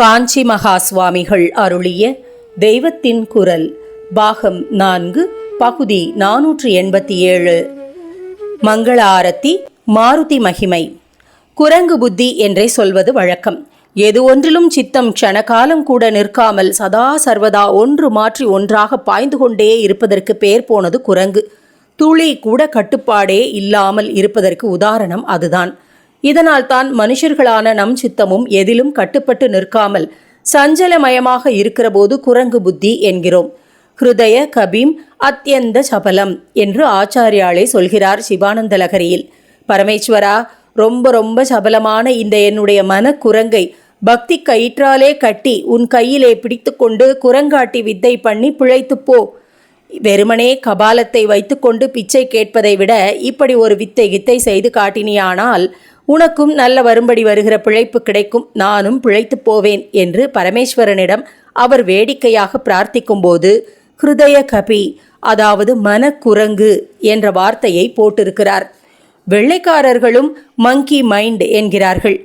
காஞ்சி மகா சுவாமிகள் அருளிய தெய்வத்தின் குரல் பாகம் நான்கு பகுதி நானூற்று எண்பத்தி ஏழு மங்கள ஆரத்தி மாருதி மகிமை. குரங்கு புத்தி என்றே சொல்வது வழக்கம். எது ஒன்றிலும் சித்தம் க்ஷணகாலம் கூட நிற்காமல் சதா சர்வதா ஒன்று மாற்றி ஒன்றாக பாய்ந்து கொண்டே இருப்பதற்கு பேர் போனது குரங்கு. துளி கூட கட்டுப்பாடே இல்லாமல் இருப்பதற்கு உதாரணம் அதுதான். இதனால் தான் மனுஷர்களான நம் சித்தமும் எதிலும் கட்டுப்பட்டு நிற்காமல் சஞ்சலமயமாக இருக்கிறபோது குரங்கு புத்தி என்கிறோம். ஹிருதய கபீம் அத்தியந்த சபலம் என்று ஆச்சாரியாலே சொல்கிறார் சிவானந்த லகரியில். பரமேஸ்வரா ரொம்ப ரொம்ப சபலமான இந்த என்னுடைய மனக்குரங்கை பக்தி கயிற்றாலே கட்டி உன் கையிலே பிடித்துக்கொண்டு குரங்காட்டி வித்தை பண்ணி பிழைத்துப் போ. வெறுமனே கபாலத்தை வைத்துக்கொண்டு பிச்சை கேட்பதை விட இப்படி ஒரு வித்தை கித்தை செய்து காட்டினியானால் உனக்கும் நல்ல வரும்படி வருகிற பிழைப்பு கிடைக்கும் நானும் பிழைத்துப் போவேன் என்று பரமேஸ்வரனிடம் அவர் வேடிக்கையாக பிரார்த்திக்கும்போது ஹிருதய கபி அதாவது மனக்குரங்கு என்ற வார்த்தையை போட்டிருக்கிறார். வெள்ளைக்காரர்களும் மங்கி மைண்ட் என்கிறார்கள்.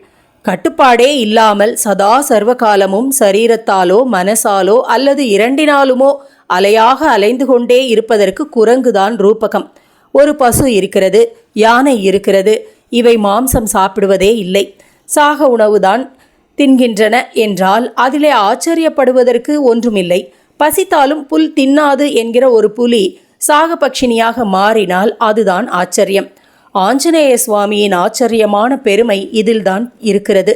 கட்டுப்பாடே இல்லாமல் சதா சர்வகாலமும் சரீரத்தாலோ மனசாலோ அல்லது இரண்டினாலுமோ அலையாக அலைந்து கொண்டே இருப்பதற்கு குரங்குதான் ரூபகம். ஒரு பசு இருக்கிறது யானை இருக்கிறது இவை மாம்சம் சாப்பிடுவதே இல்லை. சாக உணவுதான் தின்கின்றன என்றால் அதிலே ஆச்சரியப்படுவதற்கு ஒன்றுமில்லை. பசித்தாலும் புல் தின்னாது என்கிற ஒரு புலி சாக பட்சினியாக மாறினால் அதுதான் ஆச்சரியம். ஆஞ்சநேய சுவாமியின் ஆச்சரியமான பெருமை இதில்தான் இருக்கிறது.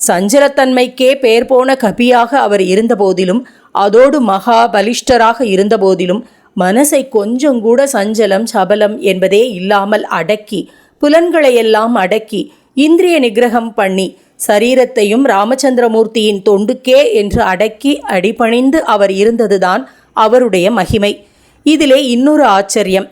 சஞ்சலத்தன்மைக்கே பெயர் போன கபியாக அவர் இருந்தபோதிலும் அதோடு மகா பலிஷ்டராக இருந்தபோதிலும் மனசை கொஞ்சம் கூட சஞ்சலம் சபலம் என்பதே இல்லாமல் அடக்கி புலன்களையெல்லாம் அடக்கி இந்திரிய நிகிரகம் பண்ணி சரீரத்தையும் ராமச்சந்திரமூர்த்தியின் தொண்டுக்கே என்று அடக்கி அடிபணிந்து அவர் இருந்ததுதான் அவருடைய மகிமை. இதிலே இன்னொரு ஆச்சரியம்.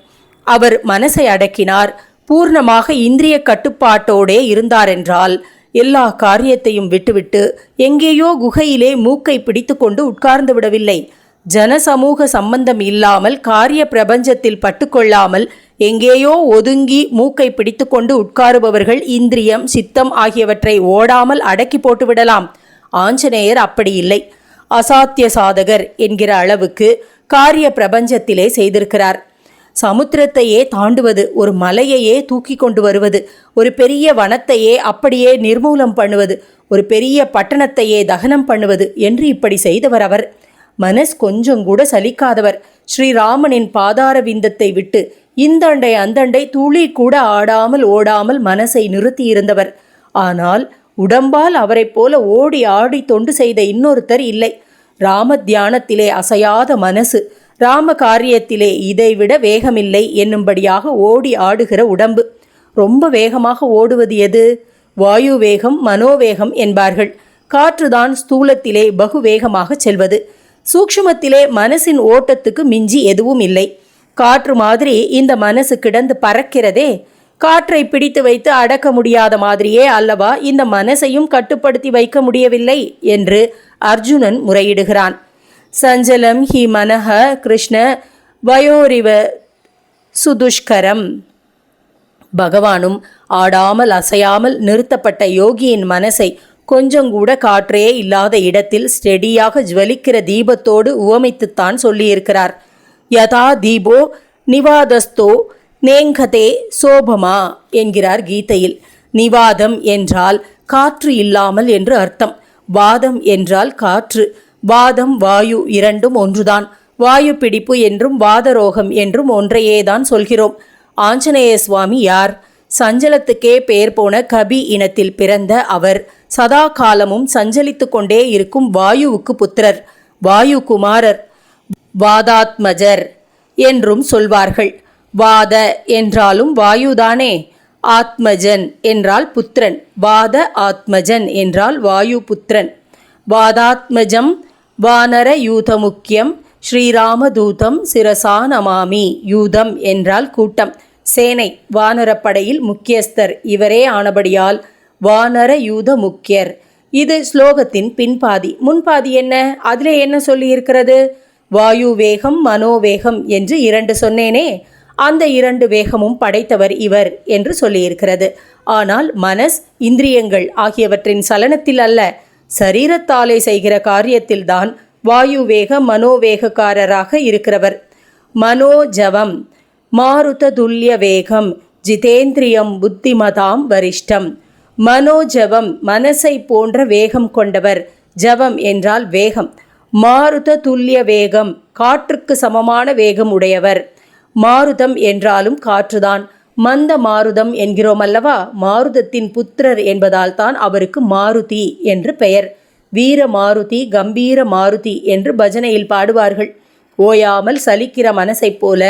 அவர் மனசை அடக்கினார். பூர்ணமாக இந்திரிய கட்டுப்பாட்டோடே இருந்தாரென்றால் எல்லா காரியத்தையும் விட்டுவிட்டு எங்கேயோ குகையிலே மூக்கை பிடித்துக்கொண்டு உட்கார்ந்து விடவில்லை. ஜனசமூக சம்பந்தம் இல்லாமல் காரிய பிரபஞ்சத்தில் பட்டுக்கொள்ளாமல் எங்கேயோ ஒதுங்கி மூக்கை பிடித்துக்கொண்டு உட்காருபவர்கள் இந்திரியம் சித்தம் ஆகியவற்றை ஓடாமல் அடக்கி போட்டுவிடலாம். ஆஞ்சநேயர் அப்படி இல்லை. அசாத்திய சாதகர் என்கிற அளவுக்கு காரிய பிரபஞ்சத்திலே செய்திருக்கிறார். சமுத்திரத்தையே தாண்டுவது ஒரு மலையையே தூக்கி கொண்டு வருவது ஒரு பெரிய வனத்தையே அப்படியே நிர்மூலம் பண்ணுவது ஒரு பெரிய பட்டணத்தையே தகனம் பண்ணுவது என்று இப்படி செய்தவர் அவர். மனஸ் கொஞ்சம் கூட சலிக்காதவர். ஸ்ரீராமனின் பாதார விந்தத்தை விட்டு இந்தண்டை அந்தண்டை துளி கூட ஆடாமல் ஓடாமல் மனசை நிறுத்தியிருந்தவர். ஆனால் உடம்பால் அவரைப் போல ஓடி ஆடி தொண்டு செய்த இன்னொருத்தர் இல்லை. ராம தியானத்திலே அசையாத மனசு ராம காரியத்திலே இதைவிட வேகமில்லை என்னும்படியாக ஓடி ஆடுகிற உடம்பு. ரொம்ப வேகமாக ஓடுவது எது? வாயு வேகம் மனோவேகம் என்பார்கள். காற்றுதான் ஸ்தூலத்திலே பகுவேகமாக செல்வது. சூக்ஷ்மத்திலே மனசின் ஓட்டத்துக்கு மிஞ்சி எதுவும் இல்லை. காற்று மாதிரி இந்த மனசு கிடந்து பறக்கிறதே. காற்றை பிடித்து வைத்து அடக்க முடியாத மாதிரியே அல்லவா இந்த மனசையும் கட்டுப்படுத்தி வைக்க முடியவில்லை என்று அர்ஜுனன் முறையிடுகிறான். சஞ்சலம் ஹி மனஹ கிருஷ்ண வயோரிவ சுதுஷ்கரம். பகவானும் ஆடாமல் அசையாமல் நிறுத்தப்பட்ட யோகியின் மனசை கொஞ்சம் கூட காற்றே இல்லாத இடத்தில் ஸ்டெடியாக ஜுவலிக்கிற தீபத்தோடு உவமைத்துத்தான் சொல்லியிருக்கிறார். யதா தீபோ நிவாதஸ்தோ நேங்கதே சோபமா என்கிறார் கீதையில். நிவாதம் என்றால் காற்று இல்லாமல் என்று அர்த்தம். வாதம் என்றால் காற்று. வாதம் வாயு இரண்டும் ஒன்றுதான். வாயு பிடிப்பு என்றும் வாதரோகம் என்றும் ஒன்றையேதான் சொல்கிறோம். ஆஞ்சநேய சுவாமி யார்? சஞ்சலத்துக்கே பேர் போன கபி இனத்தில் பிறந்த அவர் சதா காலமும் சஞ்சலித்து கொண்டே இருக்கும் வாயுவுக்கு புத்திரர். வாயு குமாரர் வாதாத்மஜர் என்றும் சொல்வார்கள். வாத என்றாலும் வாயுதானே. ஆத்மஜன் என்றால் புத்திரன். வாத ஆத்மஜன் என்றால் வாயு புத்திரன் வாதாத்மஜம் வானர யூதமுக்கியம். ஸ்ரீராமதூதம் சிரசா நமாமி. யூதம் என்றால் கூட்டம். சேனை வானரப்படையில் முக்கியஸ்தர். இவரே ஆனபடியால் வானர யூத முக்கியர் இது ஸ்லோகத்தின் பின்பாதி. முன்பாதி என்ன? அதிலே என்ன சொல்லியிருக்கிறது? வாயு வேகம் மனோவேகம் என்று இரண்டு சொன்னேனே. அந்த இரண்டு வேகமும் படைத்தவர் இவர் என்று சொல்லியிருக்கிறது. ஆனால் மனஸ் இந்திரியங்கள் ஆகியவற்றின் சலனத்தில் அல்ல. சரீரத்தாலே செய்கிற காரியத்தில்தான் வாயு வேக மனோவேகக்காரராக இருக்கிறவர். மனோஜவம் மாருத துல்லிய வேகம் ஜிதேந்திரியம் புத்திமதாம் வரிஷ்டம். மனோஜவம் மனசை போன்ற வேகம் கொண்டவர். ஜவம் என்றால் வேகம். மாருத துல்லிய வேகம் காற்றுக்கு சமமான வேகம் உடையவர். மாருதம் என்றாலும் காற்றுதான். மந்த மாருதம் என்கிறோம் அல்லவா? மாருதத்தின் புத்திரர் என்பதால் தான் அவருக்கு மாருதி என்று பெயர். வீர மாருதி கம்பீர மாருதி என்று பஜனையில் பாடுவார்கள். ஓயாமல் சலிக்கிற மனசைப் போல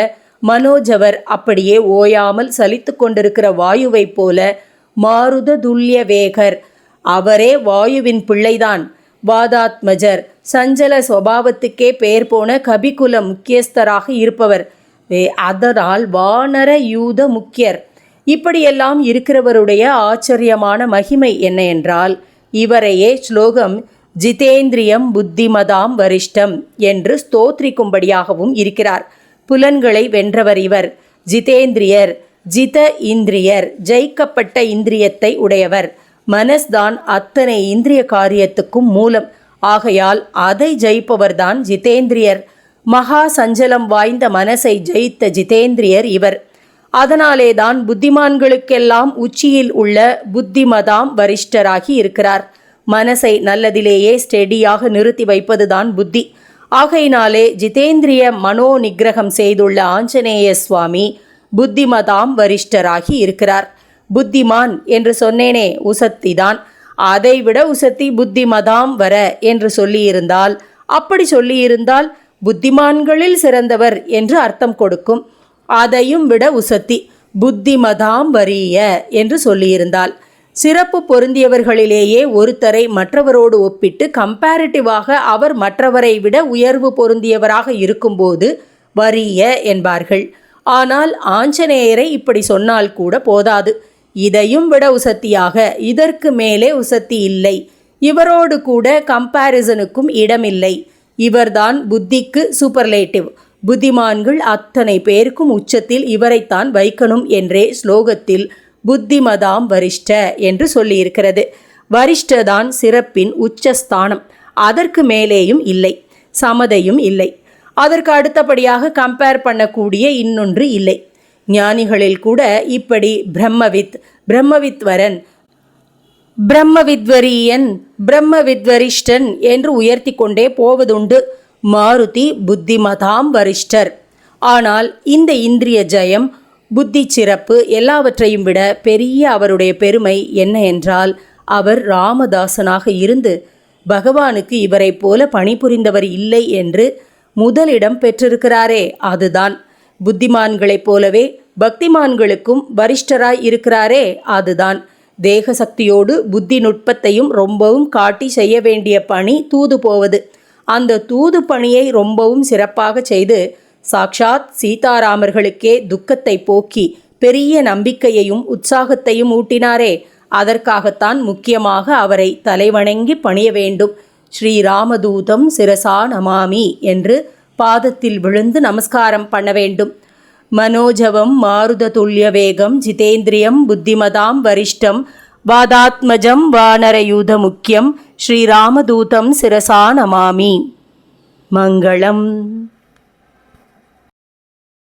மனோஜவர் அப்படியே ஓயாமல் சலித்து கொண்டிருக்கிற வாயுவைப் போல மாருத துல்லிய வேகர். அவரே வாயுவின் பிள்ளைதான். வாதாத்மஜர் சஞ்சல சுவாவத்துக்கே பெயர் போன கபிகுல முக்கியஸ்தராக இருப்பவர். அதனால் வானர யூத முக்கியர். இப்படியெல்லாம் இருக்கிறவருடைய ஆச்சரியமான மகிமை என்ன என்றால் இவரையே ஸ்லோகம் ஜிதேந்திரியம் புத்திமதாம் வரிஷ்டம் என்று ஸ்தோத்ரிக்கும்படியாகவும் இருக்கிறார். புலன்களை வென்றவர் இவர். ஜிதேந்திரியர் ஜித இந்திரியர் ஜெயிக்கப்பட்ட இந்திரியத்தை உடையவர். மனஸ்தான் அத்தனை இந்திரிய காரியத்துக்கும் மூலம். ஆகையால் அதை ஜெயிப்பவர்தான் ஜிதேந்திரியர். மகா சஞ்சலம் வாய்ந்த மனசை ஜெயித்த ஜிதேந்திரியர் இவர். அதனாலே தான் புத்திமான்களுக்கெல்லாம் உச்சியில் உள்ள புத்திமதாம் வரிஷ்டராகி இருக்கிறார். மனசை நல்லதிலேயே ஸ்டெடியாக நிறுத்தி வைப்பதுதான் புத்தி. ஆகையினாலே ஜிதேந்திரிய மனோ நிகிரகம் செய்துள்ள ஆஞ்சநேய சுவாமி புத்திமதாம் வரிஷ்டராகி இருக்கிறார். புத்திமான் என்று சொன்னேனே உசத்திதான். அதைவிட உசத்தி புத்திமதாம் வர என்று சொல்லியிருந்தால் அப்படி சொல்லியிருந்தால் புத்திமான்களில் சிறந்தவர் என்று அர்த்தம் கொடுக்கும். அதையும் விட உசத்தி புத்திமதாம் வரிய என்று சொல்லியிருந்தால். சிறப்பு பொருந்தியவர்களிலேயே ஒருத்தரை மற்றவரோடு ஒப்பிட்டு கம்பேரிட்டிவாக அவர் மற்றவரை விட உயர்வு பொருந்தியவராக இருக்கும்போது வரிய என்பார்கள். ஆனால் ஆஞ்சநேயரை இப்படி சொன்னால் கூட போதாது. இதையும் விட உசத்தியாக இதற்கு மேலே உசத்தி இல்லை. இவரோடு கூட கம்பேரிசனுக்கும் இடமில்லை. இவர்தான் புத்திக்கு சூப்பர்லேட்டிவ் புத்திமான்கள் அத்தனை பேருக்கும் உச்சத்தில் இவரைத்தான் வைக்கணும் என்றே ஸ்லோகத்தில் புத்திமதாம் வரிஷ்ட என்று சொல்லியிருக்கிறது. வரிஷ்டதான் சிறப்பின் உச்சஸ்தானம். அதற்கு மேலேயும் இல்லை. சமதையும் இல்லை. அதற்கு அடுத்தபடியாக கம்பேர் பண்ணக்கூடிய இன்னொன்று இல்லை. ஞானிகளில் கூட இப்படி பிரம்மவித் பிரம்மவித்வரன் பிரம்மவித்வரியன் பிரம்மவித்வரிஷ்டன் என்று உயர்த்தி கொண்டே போவதுண்டு. மாருதி புத்திமதாம் வரிஷ்டர். ஆனால் இந்த இந்திரிய ஜெயம் புத்தி சிறப்பு எல்லாவற்றையும் விட பெரிய அவருடைய பெருமை என்ன என்றால் அவர் ராமதாசனாக இருந்து பகவானுக்கு இவரைப் போல பணிபுரிந்தவர் இல்லை என்று முதலிடம் பெற்றிருக்கிறாரே அதுதான். புத்திமான்களைப் போலவே பக்திமான்களுக்கும் வரிஷ்டராய் இருக்கிறாரே அதுதான். தேக சக்தியோடு புத்தி நுட்பத்தையும் ரொம்பவும் காட்டி செய்ய வேண்டிய பணி தூது போவது. அந்த தூது பணியை ரொம்பவும் சிறப்பாக செய்து சாக்ஷாத் சீதாராமர்களுக்கே துக்கத்தை போக்கி பெரிய நம்பிக்கையையும் உற்சாகத்தையும் ஊட்டினாரே. அதற்காகத்தான் முக்கியமாக அவரை தலைவணங்கி பணிய வேண்டும். ஸ்ரீராமதூதம் சிரசா நமாமி என்று பாதத்தில் விழுந்து நமஸ்காரம் பண்ண வேண்டும். மனோஜவம் மாருத துல்லிய வேகம் ஜிதேந்திரியம் புத்திமதாம் வரிஷ்டம் வாதாத்மஜம் வானரயூத முக்கியம் ஸ்ரீராமதூதம் சிரசா நமாமி. மங்களம்.